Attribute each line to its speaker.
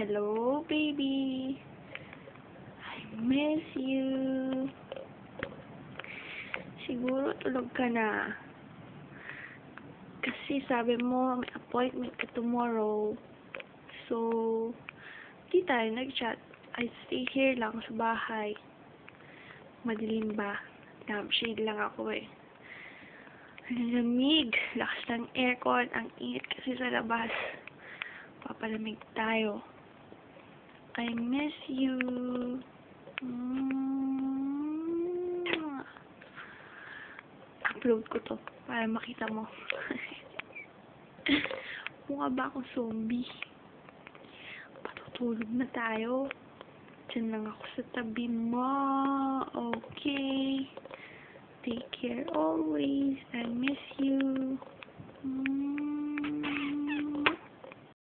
Speaker 1: Hello, baby. I miss you. Siguro tulog ka na. Kasi sabi mo, may appointment ka tomorrow. So, di tayo nag-chat. I stay here lang sa bahay. Madilim ba? Lampshade lang ako eh. Ang lamig. Lakas ng aircon. Ang init kasi sa labas. Papalamig tayo. I miss you. Mm. Upload ko to para makita mo. Mukha ba akong zombie? Patutulog na tayo. Diyan lang ako sa tabi mo. Okay. Take care always. I miss you.